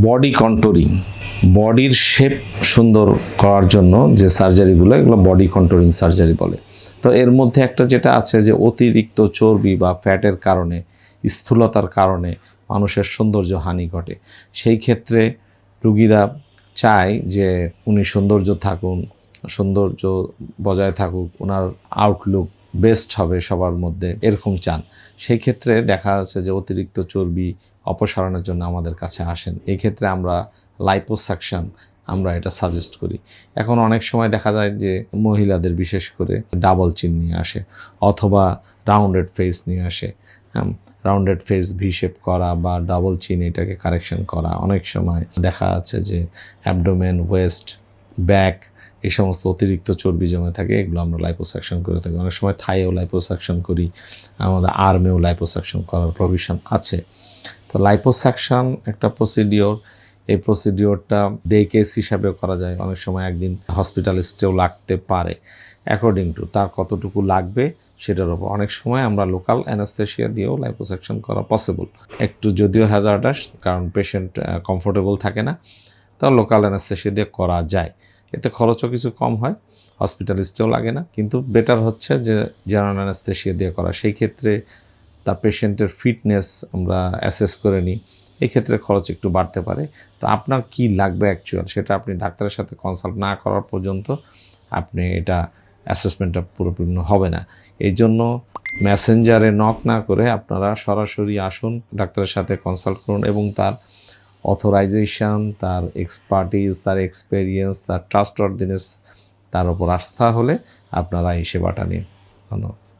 Body controlling বডির shape সুন্দর করার জন্য যে সার্জারিগুলো এগুলো বডি কন্ট্রোলিং সার্জারি বলে। তো এর মধ্যে একটা যেটা আছে যে অতিরিক্ত চর্বি বা ফ্যাটের কারণে, স্থূলতার কারণে মানুষের সৌন্দর্য হানি ঘটে। সেই ক্ষেত্রে রুগীরা চায় যে উনি সৌন্দর্য থাকুন, সৌন্দর্য বজায় থাকুক ওনার আউটলুক বেস্ট হবে সবার মধ্যে, এরকম চান। সেই ক্ষেত্রে দেখা যাচ্ছে যে অতিরিক্ত চর্বি অপসারণের জন্য আমাদের কাছে আসেন। এই ক্ষেত্রে আমরা লাইপোসাকশন আমরা এটা সাজেস্ট করি। এখন অনেক সময় দেখা যায় যে মহিলাদের বিশেষ করে ডাবল চিন নিয়ে আসে অথবা রাউন্ডেড ফেস নিয়ে আসে। রাউন্ডেড ফেস ভি শেপ করা বা ডাবল চিন এটাকে কারেকশন করা। অনেক সময় দেখা যাচ্ছে যে অ্যাবডোমেন ওয়েস্ট ব্যাক এই সমস্ত অতিরিক্ত চর্বি জমে থাকে, এগুলো আমরা লাইপোসাকশন করে থাকি। অনেক সময় থাইয়েও লাইপোসাকশন করি, আমাদের আর্মেও লাইপোসাকশন করার প্রভিশন আছে। তো লাইপোসাকশন একটা প্রসিডিওর এই প্রসিডিওরটা ডে কেস হিসাবেও করা যায়। অনেক সময় একদিন হসপিটাল স্টেও লাগতে পারে অ্যাকর্ডিং টু তার কতটুকু লাগবে সেটার উপর। অনেক সময় আমরা লোকাল অ্যানাস্থেশিয়া দিয়েও লাইপোসাকশন করা পসিবল একটু যদিও হ্যাজার্ডাস কারণ পেশেন্ট কমফোর্টেবল থাকে না, তা লোকাল অ্যানাস্থেশিয়া দিয়ে করা যায়। খরচও কিছু কম হয় হসপিটাল স্টেও লাগে না। কিন্তু বেটার হচ্ছে যে জেনারেল অ্যানাস্থেশিয়া দিয়ে করা। সেই ক্ষেত্রে তার পেশেন্টের ফিটনেস আমরা অ্যাসেস করে নিই। এই ক্ষেত্রে খরচ একটু বাড়তে পারে। তো আপনার কি লাগবে অ্যাকচুয়াল সেটা আপনি ডাক্তারের সাথে কনসাল্ট না করার পর্যন্ত আপনি এটা অ্যাসেসমেন্টটা পুরোপূর্ণ হবে না। এই জন্য মেসেঞ্জারে নক না করে আপনারা সরাসরি আসুন, ডাক্তারের সাথে কনসাল্ট করুন এবং তার অথরাইজেশন তার এক্সপার্টিস তার এক্সপেরিয়েন্স তার ট্রাস্ট অর্ডিনেস তার উপর আস্থা হলে আপনারা এই সেবাটা নিন। ধন্যবাদ।